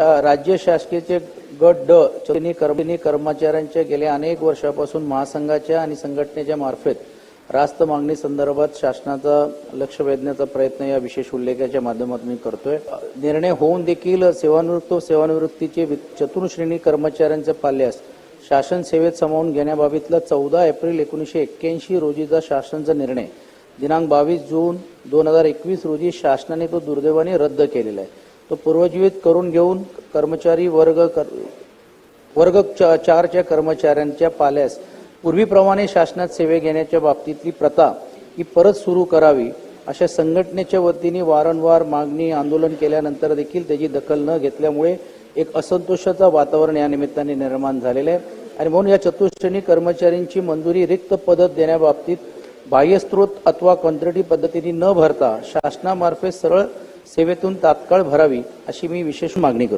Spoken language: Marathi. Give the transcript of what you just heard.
राज्य शासकीयचे गट ड चौनी कर्मचारी कर्मचाऱ्यांच्या गेल्या अनेक वर्षापासून महासंघाच्या आणि संघटनेच्या मार्फत रास्त मागणी संदर्भात शासनाचा लक्ष वेधण्याचा प्रयत्न या विशेष उल्लेखाच्या माध्यमातून मी करतोय. निर्णय होऊन देखील सेवानिवृत्त सेवानिवृत्तीचे चतुर्श्रेणी कर्मचाऱ्यांचे पाल्यास शासन सेवेत सामावून घेण्याबाबतला चौदा एप्रिल एकोणीसशे एक्क्याऐंशी रोजीचा शासनाचा निर्णय. दिनांक बावीस जून दोन हजार एकवीस रोजी शासनाने तो दुर्दैवाने रद्द केलेला आहे. तो पूर्वजीवित करून घेऊन कर्मचारी वर्ग कर- वर्ग च- चारच्या कर्मचाऱ्यांच्या पाल्यास पूर्वीप्रमाणे शासनात सेवे घेण्याच्या बाबतीतली प्रथा ही परत सुरू करावी अशा संघटनेच्या वतीने वारंवार मागणी आंदोलन केल्यानंतर देखील त्याची दखल न घेतल्यामुळे एक असंतोषाचं वातावरण या निमित्ताने निर्माण झालेलं आहे. आणि म्हणून या चतुश्रेणी कर्मचाऱ्यांची मंजुरी रिक्त पदत देण्याबाबतीत बाह्यस्त्रोत अथवा कंत्राटी पद्धतीने न भरता शासनामार्फत सरळ सेवेतून तात्काळ भरावी अशी मी विशेष मागणी करतो.